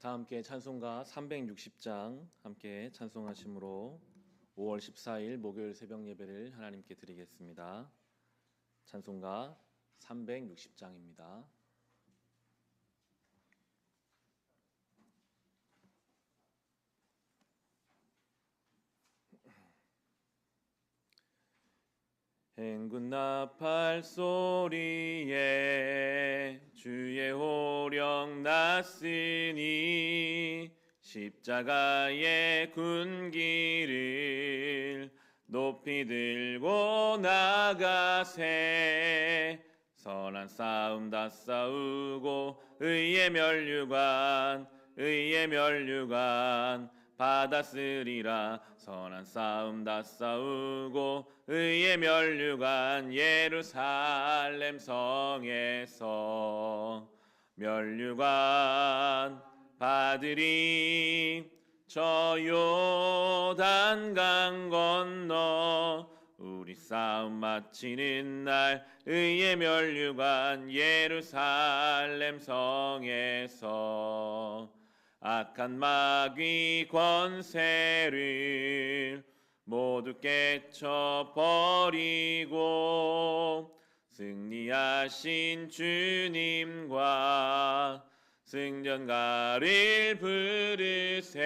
다 함께 찬송가 360장 함께 찬송하심으로 5월 14일 목요일 새벽 예배를 하나님께 드리겠습니다. 찬송가 360장입니다. 행군 나팔 소리에 주의 호령 났으니 십자가의 군기를 높이 들고 나가세. 선한 싸움 다 싸우고 의의 멸류관 의의 멸류관 받았으리라. 선한 싸움 다 싸우고 의의 멸류관 예루살렘 성에서 멸류관 받으리. 저 요단강 건너 우리 싸움 마치는 날 의의 멸류관 예루살렘 성에서 악한 마귀 권세를 모두 깨쳐버리고 승리하신 주님과 승전가를 부르세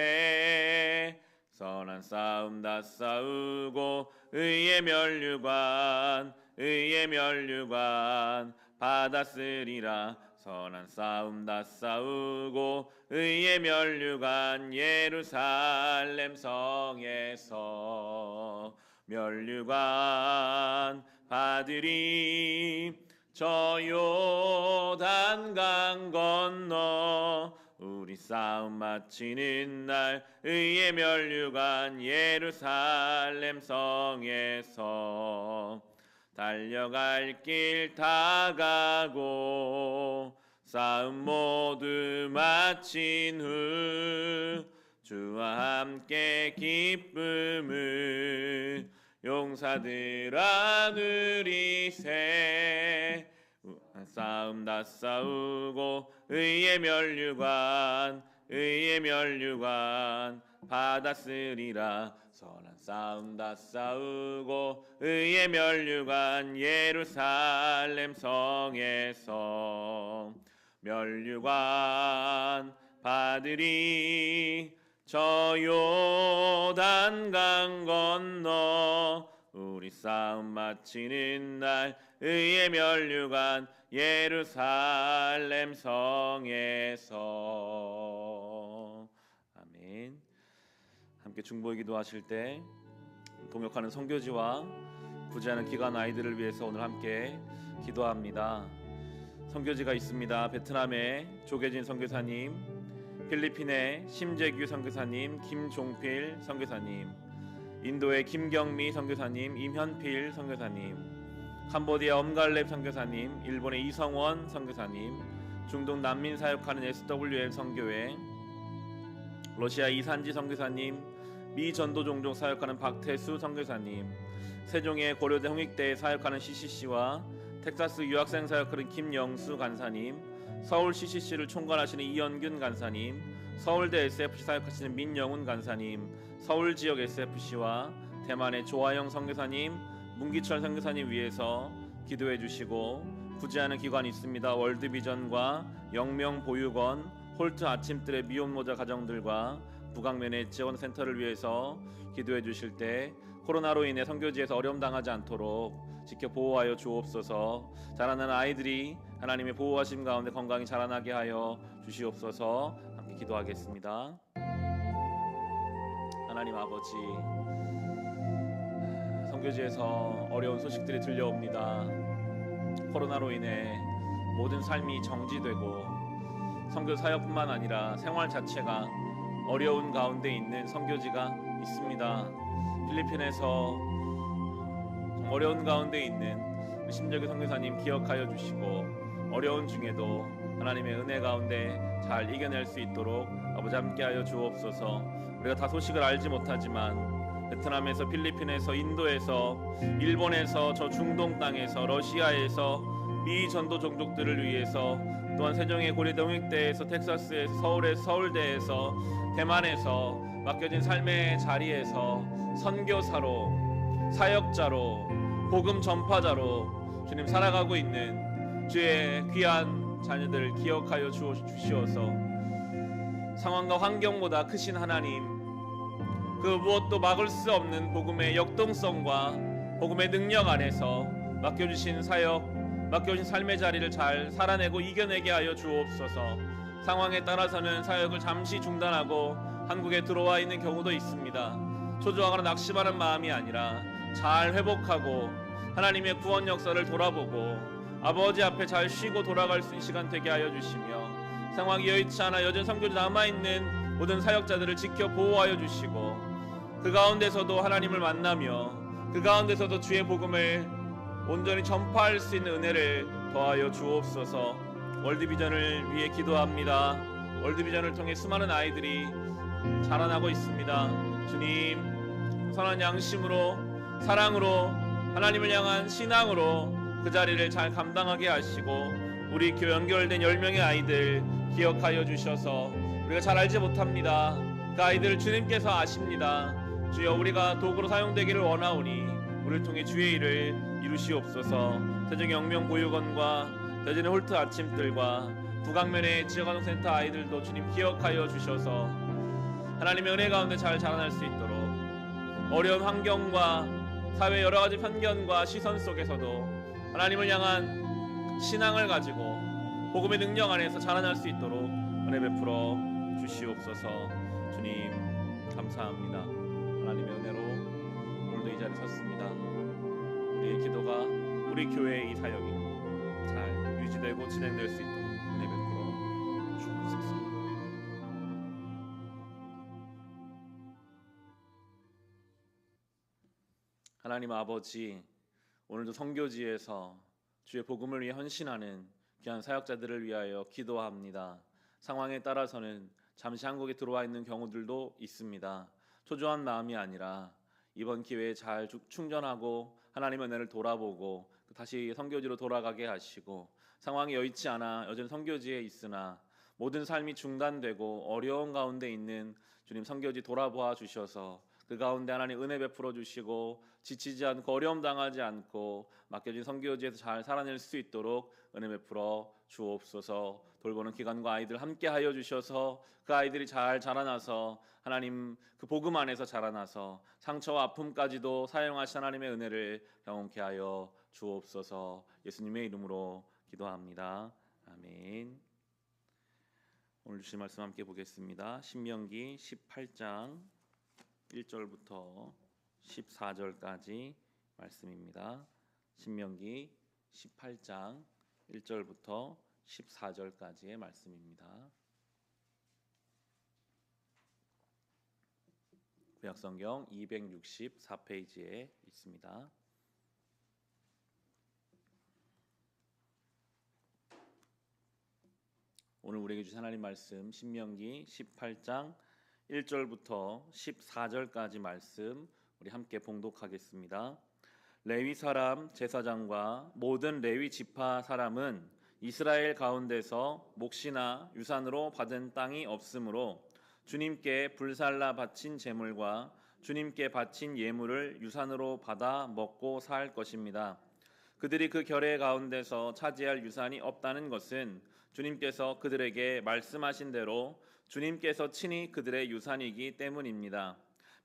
선한 싸움 다 싸우고 의의 멸류관 의의 멸류관 받았으리라 선한 싸움 다 싸우고 의의 멸류관 예루살렘 성에서 멸류관 받으리 저 요단강 건너 우리 싸움 마치는 날 의의 멸류관 예루살렘 성에서 달려갈 길 다 가고 싸움 모두 마친 후 주와 함께 기쁨을 용사들아 누리세. 싸움 다 싸우고 의의 멸류관 의의 멸류관 받았으리라. 선한 싸움 다 싸우고 의의 멸류관 예루살렘 성에서 멸류관 받으리 저 요단 강 건너 우리 싸움 마치는 날 의의 멸류관 예루살렘 성에서 아멘. 함께 중보의 기도하실 때 동역하는 선교지와 구제하는 기관 아이들을 위해서 오늘 함께 기도합니다. 선교지가 있습니다. 베트남의 조계진 선교사님, 필리핀의 심재규 선교사님, 김종필 선교사님, 인도의 김경미 선교사님, 임현필 선교사님, 캄보디아 엄갈렙 선교사님, 일본의 이성원 선교사님, 중동 난민 사역하는 SWL 선교회, 러시아 이산지 선교사님, 미 전도 종족 사역하는 박태수 선교사님, 세종의 고려대 홍익대에 사역하는 CCC와 텍사스 유학생 사역하는 김영수 간사님, 서울 CCC를 총괄하시는 이현균 간사님, 서울대 SFC 사역하시는 민영훈 간사님, 서울 지역 SFC와 대만의 조아영 선교사님, 문기철 선교사님 위해서 기도해 주시고 구제하는 기관이 있습니다. 월드비전과 영명 보육원, 홀트 아침들의 미혼모자 가정들과 북악면의 지원센터를 위해서 기도해 주실 때 코로나로 인해 선교지에서 어려움 당하지 않도록 지켜 보호하여 주옵소서. 자라는 아이들이 하나님의 보호하심 가운데 건강히 자라나게 하여 주시옵소서. 함께 기도하겠습니다. 하나님 아버지 선교지에서 어려운 소식들이 들려옵니다. 코로나로 인해 모든 삶이 정지되고 선교 사역뿐만 아니라 생활 자체가 어려운 가운데 있는 선교지가 있습니다. 필리핀에서 어려운 가운데 있는 심재규 선교사님 기억하여 주시고 어려운 중에도 하나님의 은혜 가운데 잘 이겨낼 수 있도록 아버지 함께하여 주옵소서. 우리가 다 소식을 알지 못하지만 베트남에서 필리핀에서 인도에서 일본에서 저 중동 땅에서 러시아에서 미 전도 종족들을 위해서 또한 세종의 고려 동익대에서 텍사스에서 서울의 서울대에서 대만에서 맡겨진 삶의 자리에서 선교사로 사역자로 복음 전파자로 주님 살아가고 있는 주의 귀한 자녀들 기억하여 주시어서 상황과 환경보다 크신 하나님 그 무엇도 막을 수 없는 복음의 역동성과 복음의 능력 안에서 맡겨주신 사역 맡겨진 삶의 자리를 잘 살아내고 이겨내게 하여 주옵소서. 상황에 따라서는 사역을 잠시 중단하고 한국에 들어와 있는 경우도 있습니다. 초조하거나 낙심하는 마음이 아니라 잘 회복하고 하나님의 구원 역사를 돌아보고 아버지 앞에 잘 쉬고 돌아갈 수 있는 시간 되게 하여 주시며 상황이 여의치 않아 여전 선교지 남아 있는 모든 사역자들을 지켜 보호하여 주시고 그 가운데서도 하나님을 만나며 그 가운데서도 주의 복음을 온전히 전파할 수 있는 은혜를 더하여 주옵소서. 월드비전을 위해 기도합니다. 월드비전을 통해 수많은 아이들이 자라나고 있습니다. 주님, 선한 양심으로 사랑으로 하나님을 향한 신앙으로 그 자리를 잘 감당하게 하시고 우리 교회 연결된 10명의 아이들 기억하여 주셔서 우리가 잘 알지 못합니다. 그 아이들을 주님께서 아십니다. 주여 우리가 도구로 사용되기를 원하오니 우리를 통해 주의 일을 이루시옵소서. 세종 영명 보육원과 대전의 홀트 아침들과 북강면의 지역아동센터 아이들도 주님 기억하여 주셔서 하나님의 은혜 가운데 잘 자라날 수 있도록 어려운 환경과 사회 여러 가지 편견과 시선 속에서도 하나님을 향한 신앙을 가지고 복음의 능력 안에서 자라날 수 있도록 은혜 베풀어 주시옵소서. 주님 감사합니다. 하나님의 은혜로 오늘도 이 자리에 섰습니다. 우리의 기도가 우리 교회의 이 사역이 잘 유지되고 진행될 수 있도록 하나님 아버지 오늘도 성교지에서 주의 복음을 위해 헌신하는 귀한 사역자들을 위하여 기도합니다. 상황에 따라서는 잠시 한국에 들어와 있는 경우들도 있습니다. 초조한 마음이 아니라 이번 기회에 잘 충전하고 하나님의 은혜를 돌아보고 다시 성교지로 돌아가게 하시고 상황이 여의치 않아 여전히 성교지에 있으나 모든 삶이 중단되고 어려운 가운데 있는 주님 성교지 돌아보아 주셔서 그 가운데 하나님 은혜 베풀어 주시고 지치지 않고 어려움 당하지 않고 맡겨진 성교지에서 잘 살아낼 수 있도록 은혜 베풀어 주옵소서 돌보는 기관과 아이들 함께 하여 주셔서 그 아이들이 잘 자라나서 하나님 그 복음 안에서 자라나서 상처와 아픔까지도 사용하신 하나님의 은혜를 경험케 하여 주옵소서 예수님의 이름으로 기도합니다. 아멘. 오늘 주신 말씀 함께 보겠습니다. 신명기 18장 1절부터 14절까지 말씀입니다. 신명기 18장 1절부터 14절까지의 말씀입니다. 구약성경 264페이지에 있습니다. 오늘 우리에게 주신 하나님 말씀 신명기 18장 1절부터 14절까지 말씀 우리 함께 봉독하겠습니다. 레위 사람 제사장과 모든 레위 지파 사람은 이스라엘 가운데서 몫이나 유산으로 받은 땅이 없으므로 주님께 불살라 바친 제물과 주님께 바친 예물을 유산으로 받아 먹고 살 것입니다. 그들이 그 결의 가운데서 차지할 유산이 없다는 것은 주님께서 그들에게 말씀하신 대로 주님께서 친히 그들의 유산이기 때문입니다.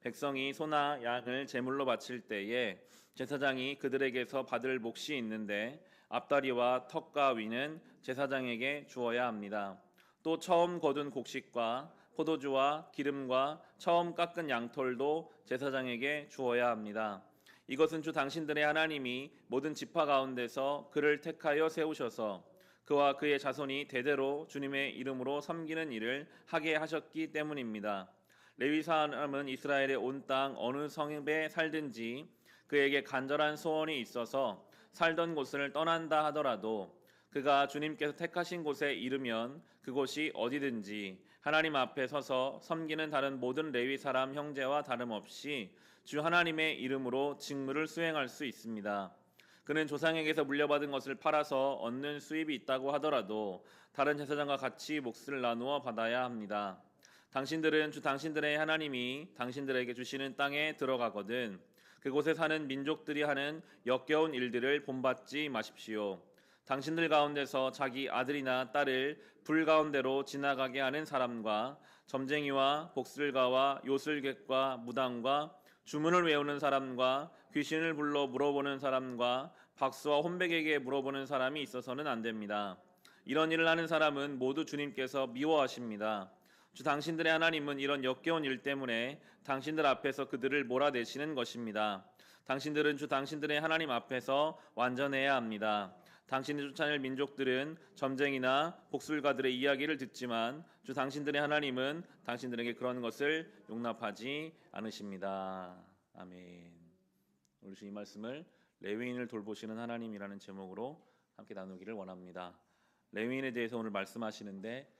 백성이 소나 양을 제물로 바칠 때에 제사장이 그들에게서 받을 몫이 있는데 앞다리와 턱과 위는 제사장에게 주어야 합니다. 또 처음 거둔 곡식과 포도주와 기름과 처음 깎은 양털도 제사장에게 주어야 합니다. 이것은 주 당신들의 하나님이 모든 지파 가운데서 그를 택하여 세우셔서 그와 그의 자손이 대대로 주님의 이름으로 섬기는 일을 하게 하셨기 때문입니다. 레위 사람은 이스라엘의 온 땅 어느 성읍에 살든지 그에게 간절한 소원이 있어서 살던 곳을 떠난다 하더라도 그가 주님께서 택하신 곳에 이르면 그곳이 어디든지 하나님 앞에 서서 섬기는 다른 모든 레위 사람 형제와 다름없이 주 하나님의 이름으로 직무를 수행할 수 있습니다. 그는 조상에게서 물려받은 것을 팔아서 얻는 수입이 있다고 하더라도 다른 제사장과 같이 몫을 나누어 받아야 합니다. 당신들은 주 당신들의 하나님이 당신들에게 주시는 땅에 들어가거든 그곳에 사는 민족들이 하는 역겨운 일들을 본받지 마십시오. 당신들 가운데서 자기 아들이나 딸을 불 가운데로 지나가게 하는 사람과 점쟁이와 복슬가와 요술객과 무당과 주문을 외우는 사람과 귀신을 불러 물어보는 사람과 박수와 혼백에게 물어보는 사람이 있어서는 안 됩니다. 이런 일을 하는 사람은 모두 주님께서 미워하십니다. 주 당신들의 하나님은 이런 역겨운 일 때문에 당신들 앞에서 그들을 몰아내시는 것입니다. 당신들은 주 당신들의 하나님 앞에서 완전해야 합니다. 당신이 쫓아낼 민족들은 점쟁이나 복술가들의 이야기를 듣지만 주 당신들의 하나님은 당신들에게 그런 것을 용납하지 않으십니다. 아멘. 우리 주이 말씀을 레위인을 돌보시는 하나님이라는 제목으로 함께 나누기를 원합니다. 레위인에 대해서 오늘 말씀하시는데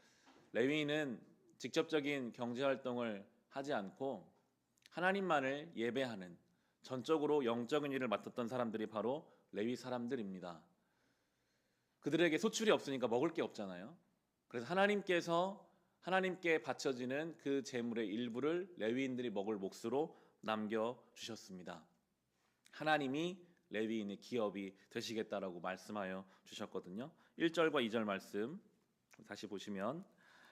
레위인은 직접적인 경제 활동을 하지 않고 하나님만을 예배하는 전적으로 영적인 일을 맡았던 사람들이 바로 레위 사람들입니다. 그들에게 소출이 없으니까 먹을 게 없잖아요. 그래서 하나님께서 하나님께 바쳐지는 그 재물의 일부를 레위인들이 먹을 몫으로 남겨 주셨습니다. 하나님이 레위인의 기업이 되시겠다라고 말씀하여 주셨거든요. 1절과 2절 말씀 다시 보시면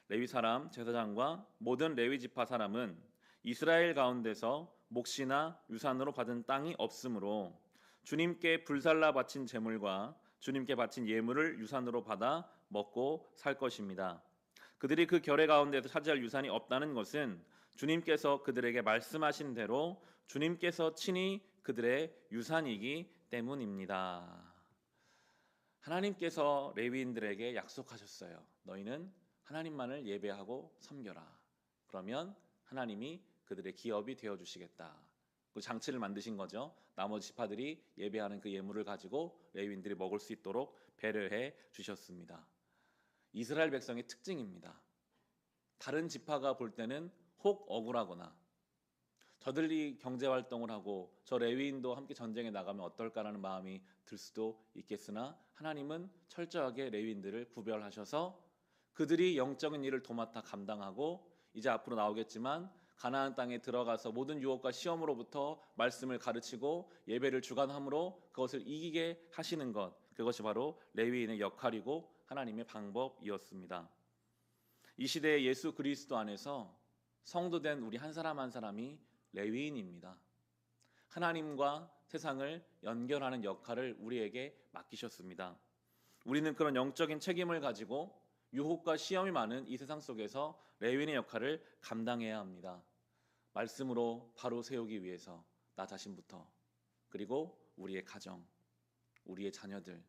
레위 사람 제사장과 모든 레위 지파 사람은 이스라엘 가운데서 몫이나 유산으로 받은 땅이 없으므로 주님께 불살라 바친 제물과 주님께 바친 예물을 유산으로 받아 먹고 살 것입니다. 그들이 그 결의 가운데서 차지할 유산이 없다는 것은 주님께서 그들에게 말씀하신 대로 주님께서 친히 그들의 유산이기 때문입니다. 하나님께서 레위인들에게 약속하셨어요. 너희는 하나님만을 예배하고 섬겨라. 그러면 하나님이 그들의 기업이 되어 주시겠다. 그 장치를 만드신 거죠. 나머지 지파들이 예배하는 그 예물을 가지고 레위인들이 먹을 수 있도록 배려해 주셨습니다. 이스라엘 백성의 특징입니다. 다른 지파가 볼 때는 혹 억울하거나 저들이 경제 활동을 하고 저 레위인도 함께 전쟁에 나가면 어떨까라는 마음이 들 수도 있겠으나 하나님은 철저하게 레위인들을 구별하셔서 그들이 영적인 일을 도맡아 감당하고 이제 앞으로 나오겠지만 가나안 땅에 들어가서 모든 유혹과 시험으로부터 말씀을 가르치고 예배를 주관함으로 그것을 이기게 하시는 것 그것이 바로 레위인의 역할이고 하나님의 방법이었습니다. 이 시대에 예수 그리스도 안에서 성도된 우리 한 사람 한 사람이 레위인입니다. 하나님과 세상을 연결하는 역할을 우리에게 맡기셨습니다. 우리는 그런 영적인 책임을 가지고 유혹과 시험이 많은 이 세상 속에서 레위인의 역할을 감당해야 합니다. 말씀으로 바로 세우기 위해서 나 자신부터 그리고 우리의 가정, 우리의 자녀들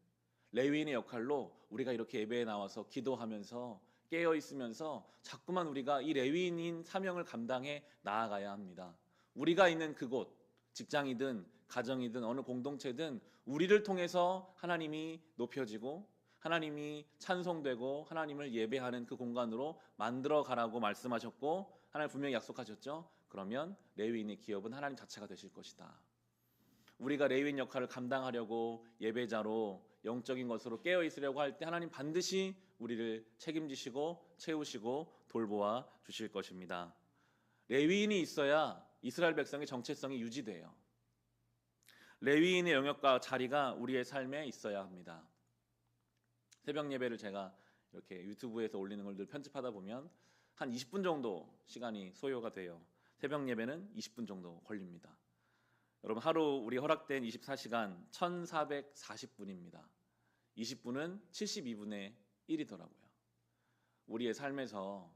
레위인의 역할로 우리가 이렇게 예배에 나와서 기도하면서 깨어 있으면서 자꾸만 우리가 이 레위인인 사명을 감당해 나아가야 합니다. 우리가 있는 그곳 직장이든 가정이든 어느 공동체든 우리를 통해서 하나님이 높여지고 하나님이 찬송되고 하나님을 예배하는 그 공간으로 만들어 가라고 말씀하셨고 하나님 분명히 약속하셨죠. 그러면 레위인의 기업은 하나님 자체가 되실 것이다. 우리가 레위인 역할을 감당하려고 예배자로 영적인 것으로 깨어 있으려고 할 때 하나님 반드시 우리를 책임지시고 채우시고 돌보아 주실 것입니다. 레위인이 있어야 이스라엘 백성의 정체성이 유지돼요. 레위인의 영역과 자리가 우리의 삶에 있어야 합니다. 새벽 예배를 제가 이렇게 유튜브에서 올리는 걸 늘 편집하다 보면 한 20분 정도 시간이 소요가 돼요. 새벽 예배는 20분 정도 걸립니다. 여러분 하루 우리 허락된 24시간 1440분입니다. 20분은 72분의 1이더라고요. 우리의 삶에서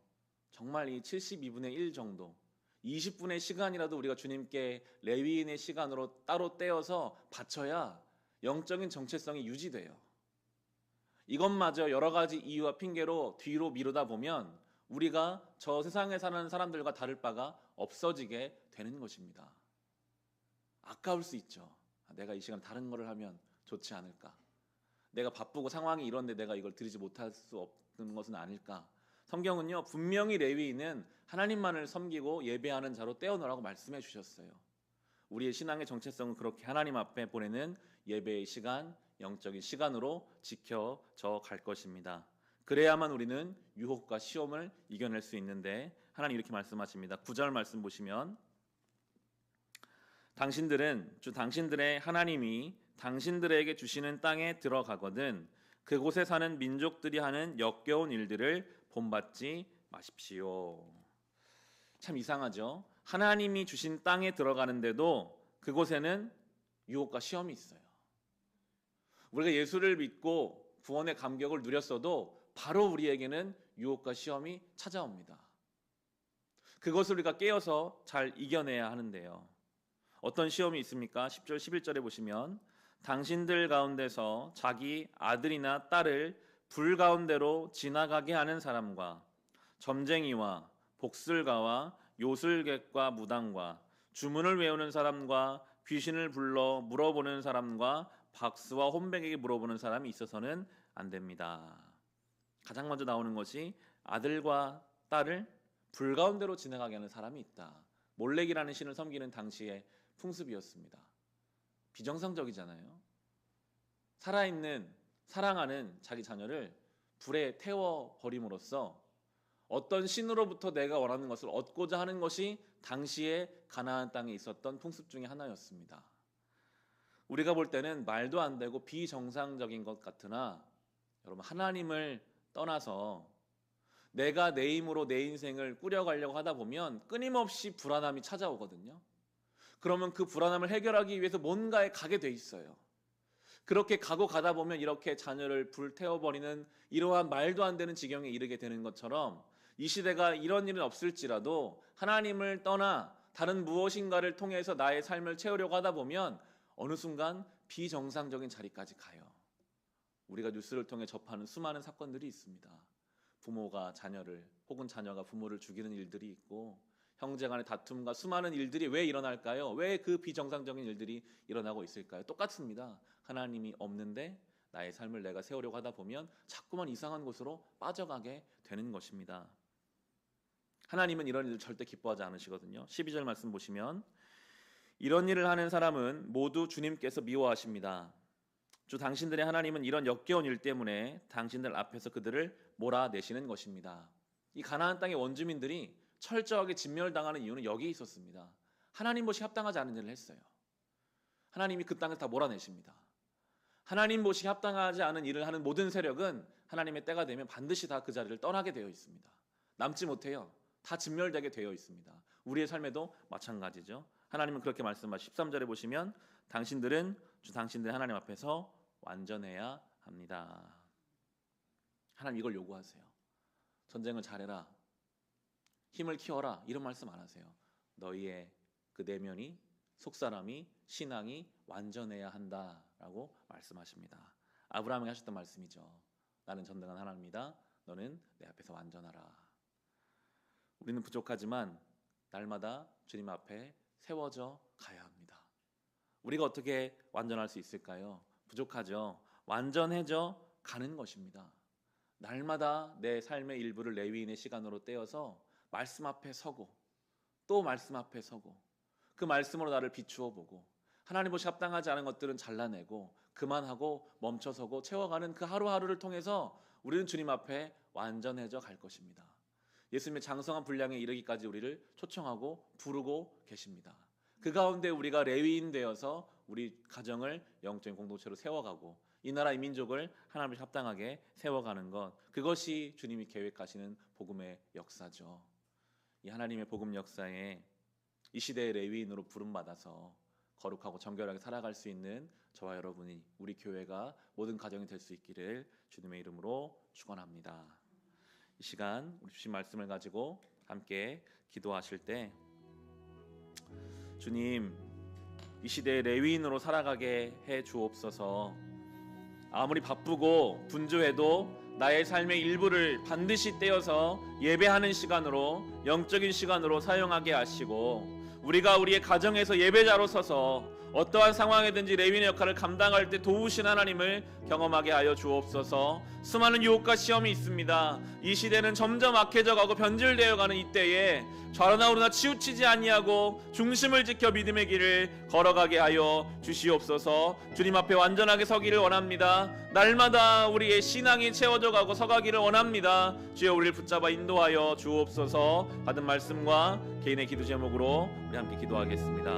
정말 이 72분의 1 정도 20분의 시간이라도 우리가 주님께 레위인의 시간으로 따로 떼어서 바쳐야 영적인 정체성이 유지돼요. 이것마저 여러 가지 이유와 핑계로 뒤로 미루다 보면 우리가 저 세상에 사는 사람들과 다를 바가 없어지게 되는 것입니다. 아까울 수 있죠. 아, 내가 이 시간 다른 거를 하면 좋지 않을까? 내가 바쁘고 상황이 이런데 내가 이걸 드리지 못할 수 없는 것은 아닐까? 성경은요 분명히 레위인은 하나님만을 섬기고 예배하는 자로 떼어놓으라고 말씀해 주셨어요. 우리의 신앙의 정체성은 그렇게 하나님 앞에 보내는 예배의 시간, 영적인 시간으로 지켜져 갈 것입니다. 그래야만 우리는 유혹과 시험을 이겨낼 수 있는데 하나님 이렇게 말씀하십니다. 9절 말씀 보시면 당신들은 주 당신들의 하나님이 당신들에게 주시는 땅에 들어가거든 그곳에 사는 민족들이 하는 역겨운 일들을 본받지 마십시오. 참 이상하죠. 하나님이 주신 땅에 들어가는데도 그곳에는 유혹과 시험이 있어요. 우리가 예수를 믿고 구원의 감격을 누렸어도 바로 우리에게는 유혹과 시험이 찾아옵니다. 그것을 우리가 깨어서 잘 이겨내야 하는데요. 어떤 시험이 있습니까? 10절 11절에 보시면 당신들 가운데서 자기 아들이나 딸을 불 가운데로 지나가게 하는 사람과 점쟁이와 복슬가와 요술객과 무당과 주문을 외우는 사람과 귀신을 불러 물어보는 사람과 박스와 혼백에게 물어보는 사람이 있어서는 안 됩니다. 가장 먼저 나오는 것이 아들과 딸을 불 가운데로 지나가게 하는 사람이 있다. 몰렉이라는 신을 섬기는 당시의 풍습이었습니다. 비정상적이잖아요. 살아있는 사랑하는 자기 자녀를 불에 태워 버림으로써 어떤 신으로부터 내가 원하는 것을 얻고자 하는 것이 당시에 가나안 땅에 있었던 풍습 중의 하나였습니다. 우리가 볼 때는 말도 안 되고 비정상적인 것 같으나 여러분 하나님을 떠나서 내가 내 힘으로 내 인생을 꾸려가려고 하다 보면 끊임없이 불안함이 찾아오거든요. 그러면 그 불안함을 해결하기 위해서 뭔가에 가게 돼 있어요. 그렇게 가고 가다 보면 이렇게 자녀를 불태워버리는 이러한 말도 안 되는 지경에 이르게 되는 것처럼 이 시대가 이런 일은 없을지라도 하나님을 떠나 다른 무엇인가를 통해서 나의 삶을 채우려고 하다 보면 어느 순간 비정상적인 자리까지 가요. 우리가 뉴스를 통해 접하는 수많은 사건들이 있습니다. 부모가 자녀를 혹은 자녀가 부모를 죽이는 일들이 있고 형제 간의 다툼과 수많은 일들이 왜 일어날까요? 왜 그 비정상적인 일들이 일어나고 있을까요? 똑같습니다. 하나님이 없는데 나의 삶을 내가 세우려고 하다 보면 자꾸만 이상한 곳으로 빠져가게 되는 것입니다. 하나님은 이런 일을 절대 기뻐하지 않으시거든요. 12절 말씀 보시면 이런 일을 하는 사람은 모두 주님께서 미워하십니다. 주 당신들의 하나님은 이런 역겨운 일 때문에 당신들 앞에서 그들을 몰아내시는 것입니다. 이 가나안 땅의 원주민들이 철저하게 진멸당하는 이유는 여기 있었습니다. 하나님 보시 합당하지 않은 일을 했어요. 하나님이 그 땅을 다 몰아내십니다. 하나님 보시 합당하지 않은 일을 하는 모든 세력은 하나님의 때가 되면 반드시 다 그 자리를 떠나게 되어 있습니다. 남지 못해요. 다 진멸되게 되어 있습니다. 우리의 삶에도 마찬가지죠. 하나님은 그렇게 말씀하시 13절에 보시면 당신들은 주 당신들 하나님 앞에서 완전해야 합니다. 하나님 이걸 요구하세요. 전쟁을 잘해라. 힘을 키워라. 이런 말씀 안 하세요. 너희의 그 내면이 속사람이 신앙이 완전해야 한다라고 말씀하십니다. 아브라함이 하셨던 말씀이죠. 나는 전능한 하나님이다. 너는 내 앞에서 완전하라. 우리는 부족하지만 날마다 주님 앞에 세워져 가야 합니다. 우리가 어떻게 완전할 수 있을까요? 부족하죠. 완전해져 가는 것입니다. 날마다 내 삶의 일부를 레위인의 시간으로 떼어서 말씀 앞에 서고 또 말씀 앞에 서고 그 말씀으로 나를 비추어 보고 하나님 보시 합당하지 않은 것들은 잘라내고 그만하고 멈춰서고 채워가는 그 하루하루를 통해서 우리는 주님 앞에 완전해져 갈 것입니다. 예수님의 장성한 분량에 이르기까지 우리를 초청하고 부르고 계십니다. 그 가운데 우리가 레위인 되어서 우리 가정을 영적인 공동체로 세워가고 이 나라 이 민족을 하나님을 합당하게 세워가는 것 그것이 주님이 계획하시는 복음의 역사죠. 이 하나님의 복음 역사에 이 시대의 레위인으로 부름 받아서 거룩하고 정결하게 살아갈 수 있는 저와 여러분이 우리 교회가 모든 가정이 될 수 있기를 주님의 이름으로 축원합니다. 이 시간 우리 주신 말씀을 가지고 함께 기도하실 때 주님 이 시대의 레위인으로 살아가게 해 주옵소서. 아무리 바쁘고 분주해도 나의 삶의 일부를 반드시 떼어서 예배하는 시간으로 영적인 시간으로 사용하게 하시고 우리가 우리의 가정에서 예배자로 서서 어떠한 상황에든지 레위의 역할을 감당할 때 도우신 하나님을 경험하게 하여 주옵소서. 수많은 유혹과 시험이 있습니다. 이 시대는 점점 악해져 가고 변질되어 가는 이때에 좌로나 우로나 치우치지 아니하고 중심을 지켜 믿음의 길을 걸어가게 하여 주시옵소서. 주님 앞에 완전하게 서기를 원합니다. 날마다 우리의 신앙이 채워져 가고 서가기를 원합니다. 주여 우리를 붙잡아 인도하여 주옵소서. 받은 말씀과 개인의 기도 제목으로 우리 함께 기도하겠습니다.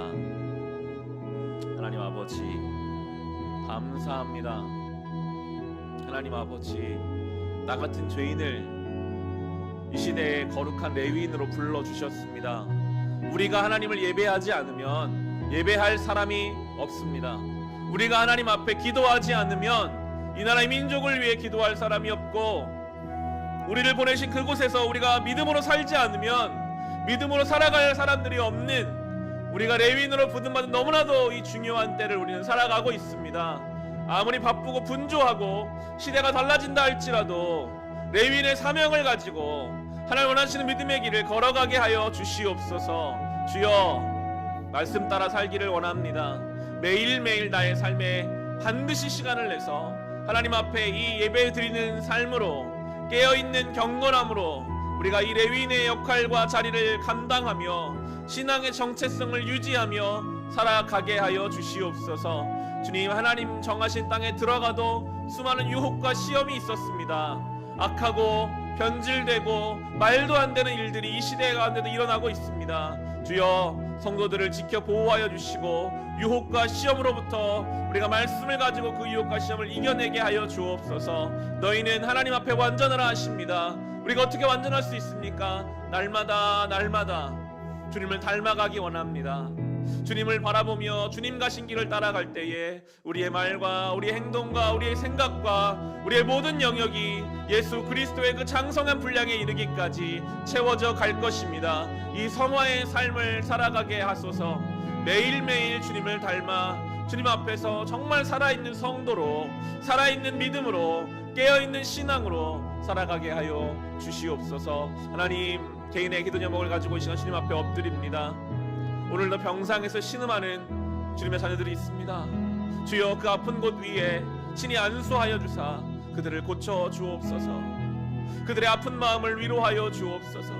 하나님 아버지 감사합니다. 하나님 아버지 나 같은 죄인을 이 시대에 거룩한 레위인으로 불러 주셨습니다. 우리가 하나님을 예배하지 않으면 예배할 사람이 없습니다. 우리가 하나님 앞에 기도하지 않으면 이 나라의 민족을 위해 기도할 사람이 없고 우리를 보내신 그곳에서 우리가 믿음으로 살지 않으면 믿음으로 살아갈 사람들이 없는 우리가 레위인으로 부름받은 너무나도 이 중요한 때를 우리는 살아가고 있습니다. 아무리 바쁘고 분주하고 시대가 달라진다 할지라도 레위인의 사명을 가지고 하나님 원하시는 믿음의 길을 걸어가게 하여 주시옵소서. 주여 말씀 따라 살기를 원합니다. 매일매일 나의 삶에 반드시 시간을 내서 하나님 앞에 이 예배 드리는 삶으로 깨어 있는 경건함으로 우리가 이 레위인의 역할과 자리를 감당하며 신앙의 정체성을 유지하며 살아가게 하여 주시옵소서. 주님 하나님 정하신 땅에 들어가도 수많은 유혹과 시험이 있었습니다. 악하고 변질되고 말도 안 되는 일들이 이 시대 가운데도 일어나고 있습니다. 주여 성도들을 지켜 보호하여 주시고 유혹과 시험으로부터 우리가 말씀을 가지고 그 유혹과 시험을 이겨내게 하여 주옵소서. 너희는 하나님 앞에 완전하라 하십니다. 우리가 어떻게 완전할 수 있습니까? 날마다 날마다 주님을 닮아가기 원합니다. 주님을 바라보며 주님 가신 길을 따라갈 때에 우리의 말과 우리의 행동과 우리의 생각과 우리의 모든 영역이 예수 그리스도의 그 장성한 분량에 이르기까지 채워져 갈 것입니다. 이 성화의 삶을 살아가게 하소서. 매일매일 주님을 닮아 주님 앞에서 정말 살아있는 성도로 살아있는 믿음으로 깨어있는 신앙으로 살아가게 하여 주시옵소서. 하나님 개인의 기도 제목을 가지고 이 시간 주님 앞에 엎드립니다. 오늘도 병상에서 신음하는 주님의 자녀들이 있습니다. 주여 그 아픈 곳 위에 친히 안수하여 주사 그들을 고쳐 주옵소서. 그들의 아픈 마음을 위로하여 주옵소서.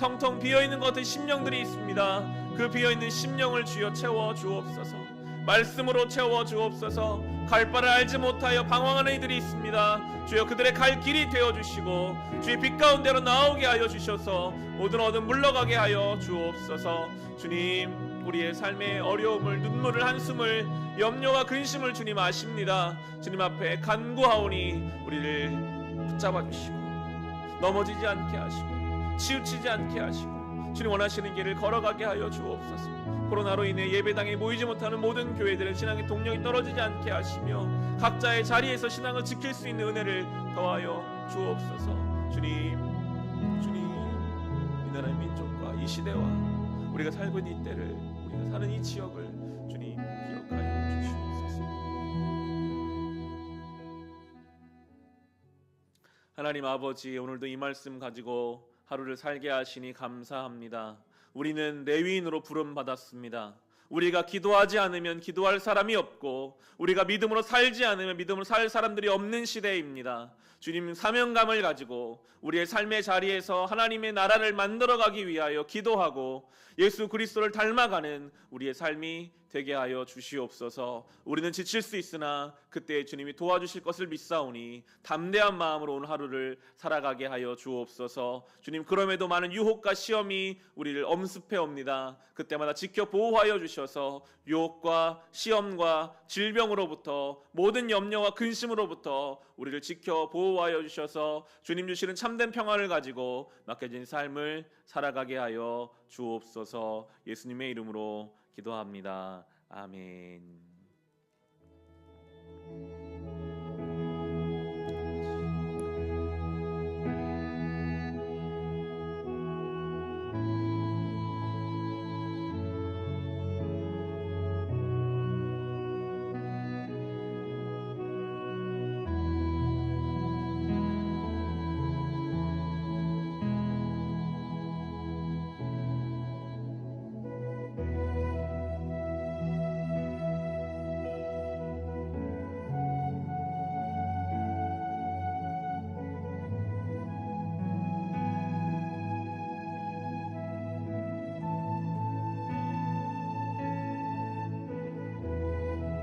텅텅 비어 있는 것 같은 심령들이 있습니다. 그 비어 있는 심령을 주여 채워 주옵소서. 말씀으로 채워 주옵소서. 갈 바를 알지 못하여 방황하는 이들이 있습니다. 주여 그들의 갈 길이 되어 주시고 주의 빛 가운데로 나오게 하여 주셔서 모든 어둠 물러가게 하여 주옵소서. 주님 우리의 삶의 어려움을 눈물을 한숨을 염려와 근심을 주님 아십니다. 주님 앞에 간구하오니 우리를 붙잡아 주시고 넘어지지 않게 하시고 치우치지 않게 하시고 주님 원하시는 길을 걸어가게 하여 주옵소서. 코로나로 인해 예배당에 모이지 못하는 모든 교회들의 신앙의 동력이 떨어지지 않게 하시며 각자의 자리에서 신앙을 지킬 수 있는 은혜를 더하여 주옵소서. 주님, 주님, 이 나라의 민족과 이 시대와 우리가 살고 있는 이 때를 우리가 사는 이 지역을 주님 기억하여 주시옵소서. 하나님 아버지 오늘도 이 말씀 가지고 하루를 살게 하시니 감사합니다. 우리는 레위인으로 부름 받았습니다. 우리가 기도하지 않으면 기도할 사람이 없고 우리가 믿음으로 살지 않으면 믿음으로 살 사람들이 없는 시대입니다. 주님 사명감을 가지고 우리의 삶의 자리에서 하나님의 나라를 만들어 가기 위하여 기도하고 예수 그리스도를 닮아가는 우리의 삶이 되게 하여 주시옵소서. 우리는 지칠 수 있으나 그때 주님이 도와주실 것을 믿사오니 담대한 마음으로 오늘 하루를 살아가게 하여 주옵소서. 주님 그럼에도 많은 유혹과 시험이 우리를 엄습해 옵니다. 그때마다 지켜 보호하여 주셔서 유혹과 시험과 질병으로부터 모든 염려와 근심으로부터 우리를 지켜 보호하여 주셔서 주님 주시는 참된 평화를 가지고 맡겨진 삶을 살아가게 하여 주옵소서. 예수님의 이름으로 기도합니다. 아멘.